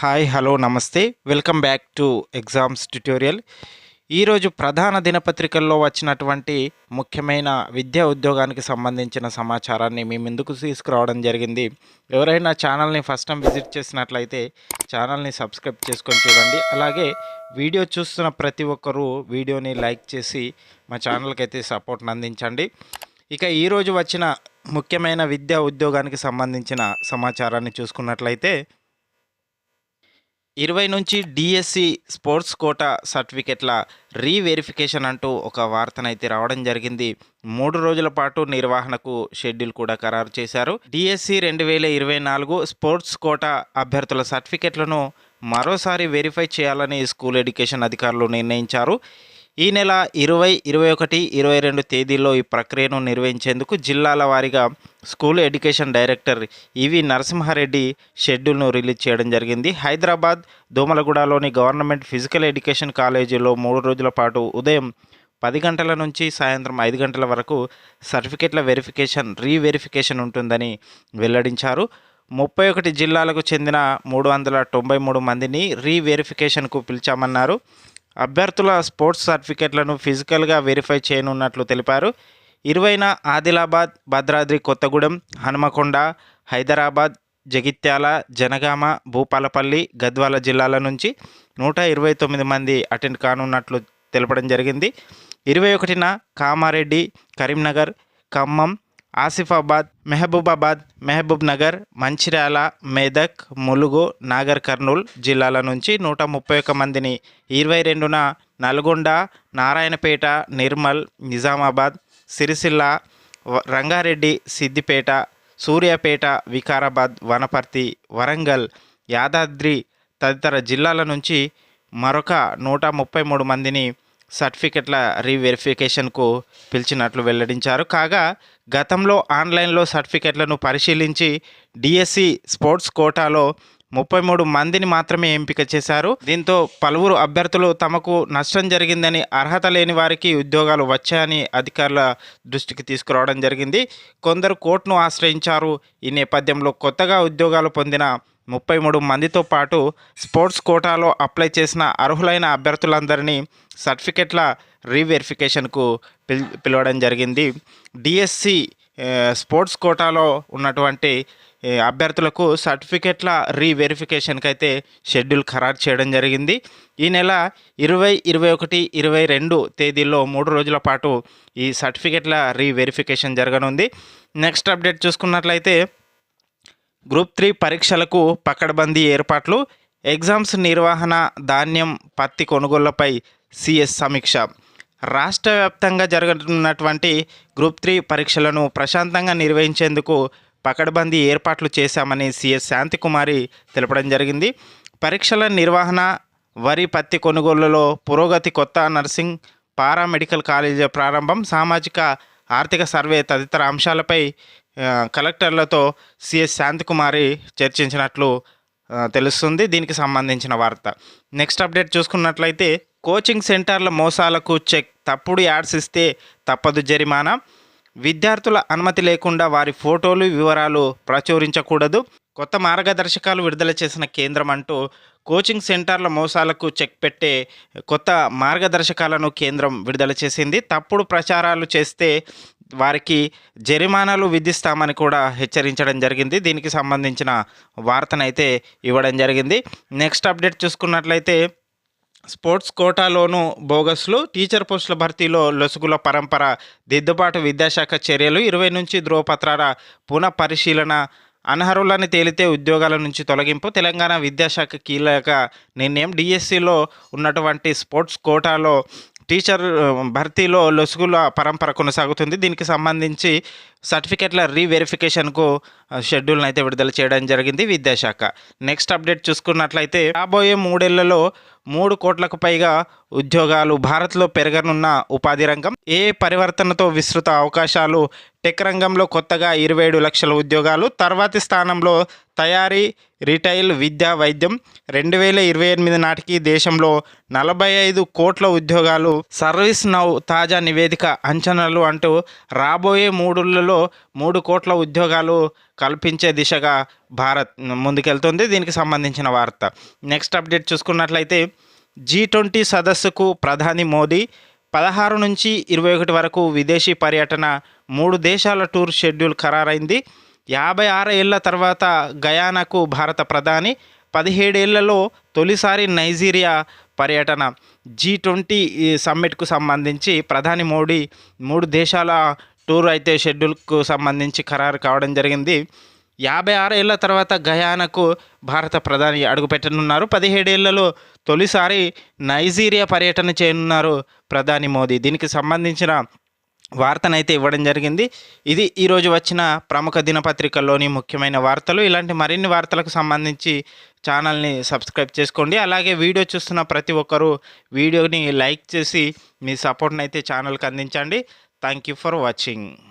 Hi hello నమస్తే. Welcome back to exams tutorial. ఈరోజు ప్రధాన దినపత్రికల్లో వచ్చినటువంటి ముఖ్యమైన విద్యా ఉద్యోగానికి సంబంధించిన సమాచారాన్ని మీ ముందుకు తీసుకురావడం జరిగింది. ఎవరైనా ఛానల్ని ఫస్ట్ టైం విజిట్ చేసినట్లయితే ఛానల్ని సబ్స్క్రైబ్ చేసుకొని చూడండి. అలాగే వీడియో చూస్తున్న ప్రతి ఒక్కరూ వీడియోని లైక్ చేసి మా ఛానల్కి అయితే సపోర్ట్ని అందించండి. ఇక ఈరోజు వచ్చిన ముఖ్యమైన విద్యా ఉద్యోగానికి సంబంధించిన సమాచారాన్ని చూసుకున్నట్లయితే ఇరవై నుంచి డిఎస్సి స్పోర్ట్స్ కోటా సర్టిఫికెట్ల రీవెరిఫికేషన్ అంటూ ఒక వార్తనైతే రావడం జరిగింది. మూడు రోజుల పాటు నిర్వహణకు షెడ్యూల్ కూడా ఖరారు చేశారు. డిఎస్సి రెండు వేల ఇరవై నాలుగు స్పోర్ట్స్ కోటా అభ్యర్థుల సర్టిఫికెట్లను మరోసారి వెరిఫై చేయాలని స్కూల్ ఎడ్యుకేషన్ అధికారులు నిర్ణయించారు. ఈ నెల ఇరవై ఇరవై ఒకటి ఇరవై రెండు తేదీల్లో ఈ ప్రక్రియను నిర్వహించేందుకు జిల్లాల వారీగా school education director EV Narasimha Reddy షెడ్యూల్ను రిలీజ్ చేయడం జరిగింది. హైదరాబాద్ దోమలగూడలోని గవర్నమెంట్ ఫిజికల్ ఎడ్యుకేషన్ కాలేజీలో మూడు రోజుల పాటు ఉదయం పది గంటల నుంచి సాయంత్రం ఐదు గంటల వరకు సర్టిఫికెట్ల వెరిఫికేషన్ రీవెరిఫికేషన్ ఉంటుందని వెల్లడించారు. ముప్పై ఒకటి జిల్లాలకు చెందిన మూడు వందల తొంభై మూడు మందిని రీవెరిఫికేషన్కు పిలిచామన్నారు. అభ్యర్థుల స్పోర్ట్స్ సర్టిఫికెట్లను ఫిజికల్గా వెరిఫై చేయనున్నట్లు తెలిపారు. ఇరవైన ఆదిలాబాద్ భద్రాద్రి కొత్తగూడెం హనుమకొండ హైదరాబాద్ జగిత్యాల జనగామ భూపాలపల్లి గద్వాల జిల్లాల నుంచి నూట ఇరవై తొమ్మిది మంది అటెండ్ కానున్నట్లు తెలపడం జరిగింది. ఇరవై ఒకటిన కామారెడ్డి కరీంనగర్ ఖమ్మం ఆసిఫాబాద్ మెహబూబాబాద్ మెహబూబ్ నగర్ మంచిర్యాల మేదక్ ములుగు నాగర్ కర్నూల్ జిల్లాల నుంచి నూట ముప్పై ఒక్క మందిని ఇరవై రెండున నల్గొండ నారాయణపేట నిర్మల్ నిజామాబాద్ సిరిసిల్ల వ- రంగారెడ్డి సిద్దిపేట సూర్యాపేట వికారాబాద్ వనపర్తి వరంగల్ యాదాద్రి తదితర జిల్లాల నుంచి మరొక నూట ముప్పై మూడు మందిని సర్టిఫికెట్ల రీవెరిఫికేషన్కు పిలిచినట్లు వెల్లడించారు. కాగా గతంలో ఆన్లైన్లో సర్టిఫికెట్లను పరిశీలించి డిఎస్సి స్పోర్ట్స్ కోటాలో ముప్పై మూడు మందిని మాత్రమే ఎంపిక చేశారు. దీంతో పలువురు అభ్యర్థులు తమకు నష్టం జరిగిందని అర్హత లేని వారికి ఉద్యోగాలు వచ్చాయని అధికారుల దృష్టికి తీసుకురావడం జరిగింది. కొందరు కోర్టును ఆశ్రయించారు. ఈ నేపథ్యంలో కొత్తగా ఉద్యోగాలు పొందిన ముప్పై మూడు మందితో పాటు స్పోర్ట్స్ కోటాలో అప్లై చేసిన అర్హులైన అభ్యర్థులందరినీ సర్టిఫికెట్ల రీవెరిఫికేషన్కు పిల్ పిలవడం జరిగింది. డిఎస్సి స్పోర్ట్స్ కోటాలో ఉన్నటువంటి అభ్యర్థులకు సర్టిఫికెట్ల రీవెరిఫికేషన్కి అయితే షెడ్యూల్ ఖరారు చేయడం జరిగింది. ఈ నెల ఇరవై ఇరవై ఒకటి ఇరవై రెండు తేదీల్లో మూడు రోజుల పాటు ఈ సర్టిఫికెట్ల రీవెరిఫికేషన్ జరగనుంది. నెక్స్ట్ అప్డేట్ చూసుకున్నట్లయితే గ్రూప్ త్రీ పరీక్షలకు పకడ్బందీ ఏర్పాట్లు ఎగ్జామ్స్ నిర్వహణ ధాన్యం పత్తి కొనుగోళ్ళపై సిఎస్ సమీక్ష. రాష్ట్ర వ్యాప్తంగా జరగనున్నటువంటి గ్రూప్ త్రీ పరీక్షలను ప్రశాంతంగా నిర్వహించేందుకు పకడ్బందీ ఏర్పాట్లు చేశామని సిఎస్ శాంతికుమారి తెలపడం జరిగింది. పరీక్షల నిర్వహణ వరి పత్తి కొనుగోళ్ళలో పురోగతి కొత్త నర్సింగ్ పారామెడికల్ కాలేజీ ప్రారంభం సామాజిక ఆర్థిక సర్వే తదితర అంశాలపై కలెక్టర్లతో సిఎస్ శాంతికుమారి చర్చించినట్లు తెలుస్తుంది. దీనికి సంబంధించిన వార్త. నెక్స్ట్ అప్డేట్ చూసుకున్నట్లయితే కోచింగ్ సెంటర్ల మోసాలకు చెక్. తప్పుడు యాడ్స్ ఇస్తే తప్పదు జరిమానా. విద్యార్థుల అనుమతి లేకుండా వారి ఫోటోలు వివరాలు ప్రచురించకూడదు. కొత్త మార్గదర్శకాలు విడుదల చేసిన కేంద్రం అంటూ కోచింగ్ సెంటర్ల మోసాలకు చెక్ పెట్టే కొత్త మార్గదర్శకాలను కేంద్రం విడుదల చేసింది. తప్పుడు ప్రచారాలు చేస్తే వారికి జరిమానాలు విధిస్తామని కూడా హెచ్చరించడం జరిగింది. దీనికి సంబంధించిన వార్తనైతే ఇవ్వడం జరిగింది. నెక్స్ట్ అప్డేట్ చూసుకున్నట్లయితే స్పోర్ట్స్ కోటాలోను బోగస్లు టీచర్ పోస్టుల భర్తీలో లొసుగుల పరంపర దిద్దుబాటు విద్యాశాఖ చర్యలు ఇరవై నుంచి ధ్రువపత్రాల పునః పరిశీలన అనర్హులని తేలితే ఉద్యోగాల నుంచి తొలగింపు తెలంగాణ విద్యాశాఖ కీలక నిర్ణయం. డిఎస్సిలో ఉన్నటువంటి స్పోర్ట్స్ కోటాలో టీచర్ భర్తీలో లొసుగుల పరంపర కొనసాగుతుంది. దీనికి సంబంధించి సర్టిఫికెట్ల రీవెరిఫికేషన్కు షెడ్యూల్ను అయితే విడుదల చేయడం జరిగింది విద్యాశాఖ. నెక్స్ట్ అప్డేట్ చూసుకున్నట్లయితే రాబోయే మూడేళ్ళలో మూడు కోట్లకు పైగా ఉద్యోగాలు భారత్లో పెరగనున్న ఉపాధి రంగం ఏ పరివర్తనతో విస్తృత అవకాశాలు టెక్ రంగంలో కొత్తగా ఇరవై ఏడు లక్షల ఉద్యోగాలు తర్వాతి స్థానంలో తయారీ రిటైల్ విద్య వైద్యం రెండు వేల ఇరవై ఎనిమిది నాటికి దేశంలో నలభై ఐదు కోట్ల ఉద్యోగాలు సర్వీస్ నౌ తాజా నివేదిక అంచనాలు అంటూ రాబోయే మూడులలో మూడు కోట్ల ఉద్యోగాలు కల్పించే దిశగా భారత్ ముందుకెళ్తుంది. దీనికి సంబంధించిన వార్త. నెక్స్ట్ అప్డేట్ చూసుకున్నట్లయితే జీ ట్వంటీ సదస్సుకు ప్రధాని మోదీ పదహారు నుంచి ఇరవై ఒకటి వరకు విదేశీ పర్యటన మూడు దేశాల టూర్ షెడ్యూల్ ఖరారైంది. యాభై ఆరు ఏళ్ళ తర్వాత గయానాకు భారత ప్రధాని పదిహేడేళ్ళలో తొలిసారి నైజీరియా పర్యటన. జీ ట్వంటీ సమ్మిట్కు సంబంధించి ప్రధాని మోడీ మూడు దేశాల టూర్ అయితే షెడ్యూల్కు సంబంధించి ఖరారు కావడం జరిగింది. యాభై ఆరు ఏళ్ళ తర్వాత గయానాకు భారత ప్రధాని అడుగుపెట్టనున్నారు. పదిహేడేళ్ళలో తొలిసారి నైజీరియా పర్యటన చేయనున్నారు ప్రధాని మోదీ దీనికి సంబంధించిన వార్తనైతే ఇవ్వడం జరిగింది. ఇది ఈరోజు వచ్చిన ప్రముఖ దినపత్రికల్లోని ముఖ్యమైన వార్తలు. ఇలాంటి మరిన్ని వార్తలకు సంబంధించి ఛానల్ని సబ్స్క్రైబ్ చేసుకోండి. అలాగే వీడియో చూస్తున్న ప్రతి ఒక్కరూ వీడియోని లైక్ చేసి మీ సపోర్ట్ని అయితే ఛానల్కి అందించండి. Thank you for watching.